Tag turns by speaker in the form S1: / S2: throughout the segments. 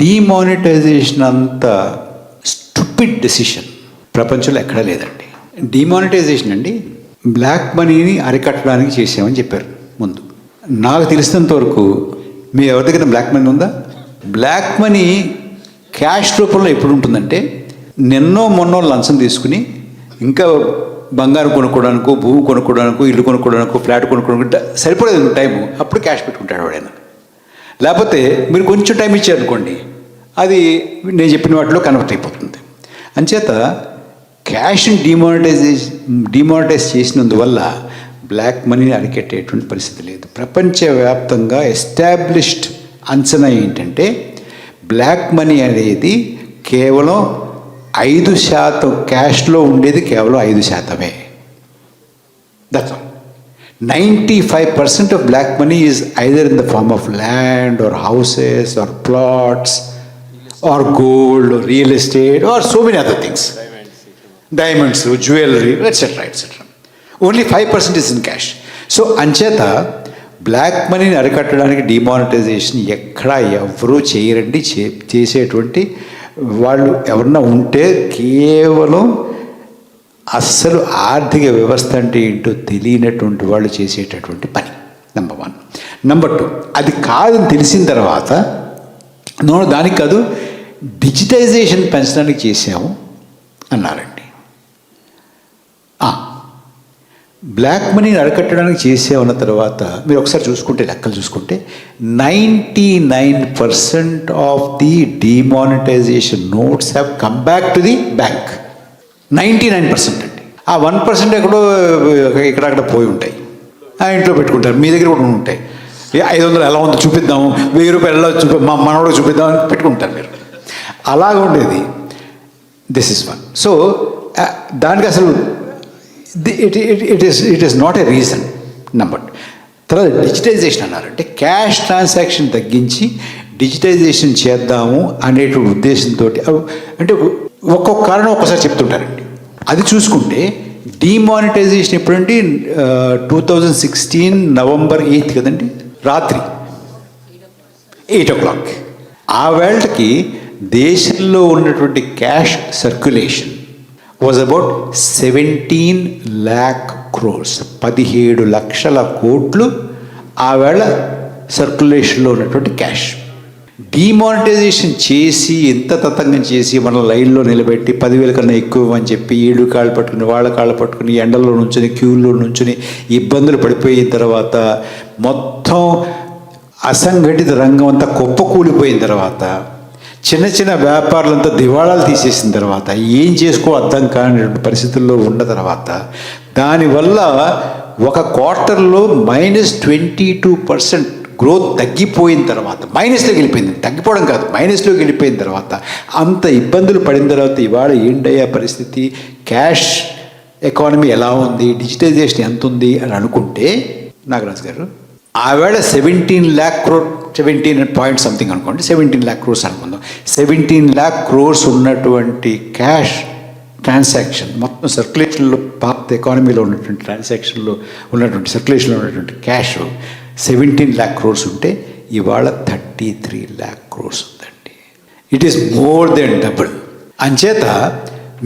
S1: Demonetisation అంత stupid decision ప్రపంచంలో ఎక్కడా లేదండి. డిమానిటైజేషన్ అండి బ్లాక్ మనీని అరికట్టడానికి చేసామని చెప్పారు ముందు. నాకు తెలిసినంత వరకు మీ ఎవరి దగ్గర బ్లాక్ మనీ ఉందా? బ్లాక్ మనీ క్యాష్ రూపంలో ఎప్పుడు ఉంటుందంటే నిన్నో మొన్నో లంచం తీసుకుని ఇంకా బంగారం కొనుక్కోవడానికో భూమి కొనుక్కోవడానికో ఇల్లు కొనుక్కోవడానికో ఫ్లాట్ కొనుక్కోవడానికి ట- సరిపడేది టైము అప్పుడు క్యాష్ పెట్టుకుంటాడు వాడైనా. లేకపోతే మీరు కొంచెం టైం ఇచ్చారనుకోండి అది నేను చెప్పిన వాటిలో కన్వర్ట్ అయిపోతుంది. అంచేత క్యాష్ని డిమానిటైజేషన్ డిమానిటైజ్ చేసినందువల్ల బ్లాక్ మనీని అరికెట్టేటువంటి పరిస్థితి లేదు. ప్రపంచవ్యాప్తంగా ఎస్టాబ్లిష్డ్ అంచనా ఏంటంటే బ్లాక్ మనీ అనేది కేవలం ఐదు శాతం క్యాష్లో ఉండేది కేవలం ఐదు శాతమే. That's ninety five percent of black money is either in the form of land or houses or plots or gold real estate or so many other things diamonds jewellery etcetera etcetera only five percent is in cash so అంచేత black మనీని అరికట్టడానికి demonetisation ఎక్కడా ఎవరూ చేయరండి. చే చేసేటువంటి వాళ్ళు ఎవరన్నా ఉంటే కేవలం అస్సలు ఆర్థిక వ్యవస్థ అంటే ఏంటో తెలియనటువంటి వాళ్ళు చేసేటటువంటి పని నెంబర్ వన్ నెంబర్ టూ అది కాదని తెలిసిన తర్వాత నో దానికి కాదు డిజిటైజేషన్ పెంచడానికి చేసాము అన్నారండి. బ్లాక్ మనీని అరికట్టడానికి చేసామన్న తర్వాత మీరు ఒకసారి చూసుకుంటే లెక్కలు చూసుకుంటే ninety nine percent of the demonetization notes have come back to the bank ninety nine percent అండి. ఆ వన్ పర్సెంట్ ఎక్కడో ఇక్కడ అక్కడ పోయి ఉంటాయి. ఆ ఇంట్లో పెట్టుకుంటారు. మీ దగ్గర కూడా ఉంటాయి. ఐదు వందలు ఎలా ఉందో చూపిద్దాము. వెయ్యి రూపాయలు ఎలా చూపి మా మనవాడు చూపిద్దాం అని పెట్టుకుంటారు మీరు. అలాగ ఉండేది. దిస్ ఇస్ వన్ సో దానికి అసలు it it is it is not a reason number తర్వాత డిజిటైజేషన్ అన్నారంటే క్యాష్ ట్రాన్సాక్షన్ తగ్గించి డిజిటైజేషన్ చేద్దాము అనేటువంటి ఉద్దేశంతో అంటే ఒక్కొక్క కారణం ఒక్కసారి చెప్తుంటారండి. అది చూసుకుంటే డిమానిటైజేషన్ ఎప్పుడండి? Two thousand sixteen November eighth కదండి? రాత్రి. Eight o'clock. ఆ వేళకి దేశంలో ఉన్నటువంటి cash circulation was about seventeen lakh crores. పదిహేడు లక్షల కోట్లు ఆ వేళ సర్క్యులేషన్లో ఉన్నటువంటి క్యాష్. డిమానిటైజేషన్ చేసి ఎంత తతంగం చేసి మన లైన్లో నిలబెట్టి పదివేల కన్నా ఎక్కువ అని చెప్పి ఏడు కాళ్ళు పట్టుకుని వాళ్ళ కాళ్ళు పట్టుకుని ఎండల్లో నుంచుని క్యూలో నుంచుని ఇబ్బందులు పడిపోయిన తర్వాత మొత్తం అసంఘటిత రంగం అంతా కుప్పకూలిపోయిన తర్వాత చిన్న చిన్న వ్యాపారులంతా దివాళాలు తీసేసిన తర్వాత ఏం చేసుకో అర్థం కానిటువంటి పరిస్థితుల్లో ఉన్న తర్వాత దానివల్ల ఒక క్వార్టర్లో minus twenty two percent growth తగ్గిపోయిన తర్వాత మైనస్లోకి వెళ్ళిపోయింది. తగ్గిపోవడం కాదు మైనస్లోకి వెళ్ళిపోయిన తర్వాత అంత ఇబ్బందులు పడిన తర్వాత ఇవాళ ఏంటయ్యా పరిస్థితి? క్యాష్ ఎకానమీ ఎలా ఉంది? డిజిటైజేషన్ ఎంత ఉంది? అని అనుకుంటే నాగరాజు గారు ఆవేళ seventeen lakh crore seventeen point something అనుకోండి సెవెంటీన్ ల్యాక్ క్రోర్స్ అనుకుందాం. సెవెంటీన్ ల్యాక్ క్రోర్స్ ఉన్నటువంటి క్యాష్ ట్రాన్సాక్షన్ మొత్తం సర్క్యులేషన్లో పాత ఎకానమీలో ఉన్నటువంటి ట్రాన్సాక్షన్లో ఉన్నటువంటి సర్క్యులేషన్లో ఉన్నటువంటి క్యాష్ సెవెంటీన్ ల్యాక్ క్రోర్స్ ఉంటే ఇవాళ థర్టీ త్రీ ల్యాక్ క్రోర్స్ ఉందండి. It is more than double అంచేత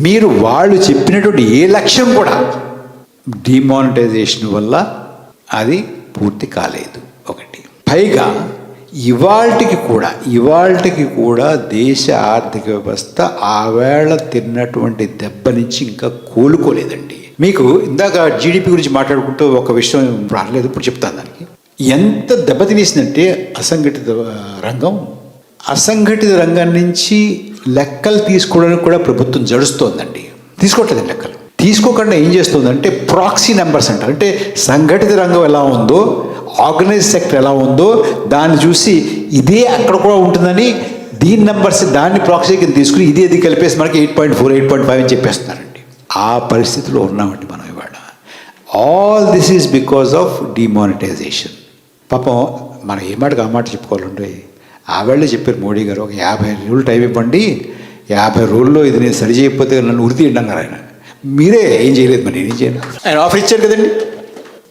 S1: మీరు వాళ్ళు చెప్పినటువంటి ఏ లక్ష్యం కూడా డిమానిటైజేషన్ వల్ల అది పూర్తి కాలేదు ఒకటి. పైగా ఇవాల్టికి కూడా ఇవాల్టికి కూడా దేశ ఆర్థిక వ్యవస్థ ఆవేళ తిన్నటువంటి దెబ్బ నుంచి ఇంకా కోలుకోలేదండి. మీకు ఇందాక జీడిపి గురించి మాట్లాడుకుంటూ ఒక విషయం రాలేదు ఇప్పుడు చెప్తాను ఎంత దెబ్బతినేసిందంటే అసంఘటిత రంగం. అసంఘటిత రంగం నుంచి లెక్కలు తీసుకోవడానికి కూడా ప్రభుత్వం జడుస్తోందండి. తీసుకోవట్లేదు లెక్కలు. తీసుకోకుండా ఏం చేస్తుందంటే ప్రాక్సీ నెంబర్స్ అంటారు. అంటే సంఘటిత రంగం ఎలా ఉందో ఆర్గనైజ్ సెక్టర్ ఎలా ఉందో దాన్ని చూసి ఇదే అక్కడ కూడా ఉంటుందని దీని నెంబర్స్ దాన్ని ప్రాక్సీ కింద తీసుకుని ఇది ఇది కలిపేసి మనకి eight point four eight point five అని చెప్పేస్తున్నారండి. ఆ పరిస్థితిలో ఉన్నామండి మనం ఇవాళ. All this is because of demonetization పాపం మనం ఏ మాటకు ఆ మాట చెప్పుకోవాలండి? ఆవేళ్ళే చెప్పారు మోడీ గారు ఒక యాభై రోజులు టైం ఇవ్వండి యాభై రోజుల్లో ఇది నేను సరి చేయకపోతే నన్ను ఉరి తీయండి ఆయన. మీరే ఏం చేయలేదు మరి నేనేం చేయను? ఆయన ఆఫర్ ఇచ్చారు కదండి.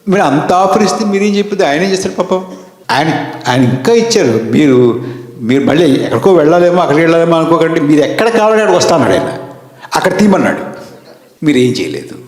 S1: మీరు అంత ఆఫర్ ఇస్తే మీరేం చెప్పితే ఆయన చేస్తారు పాపం? ఆయన ఆయన ఇంకా ఇచ్చారు. మీరు మీరు మళ్ళీ ఎక్కడికో వెళ్ళాలేమో అక్కడికి వెళ్ళాలేమో అనుకోకండి. మీరు ఎక్కడ కావాలంటే అక్కడికి వస్తాను ఆయన. అక్కడ తీయమన్నాడు. మీరేం చేయలేదు.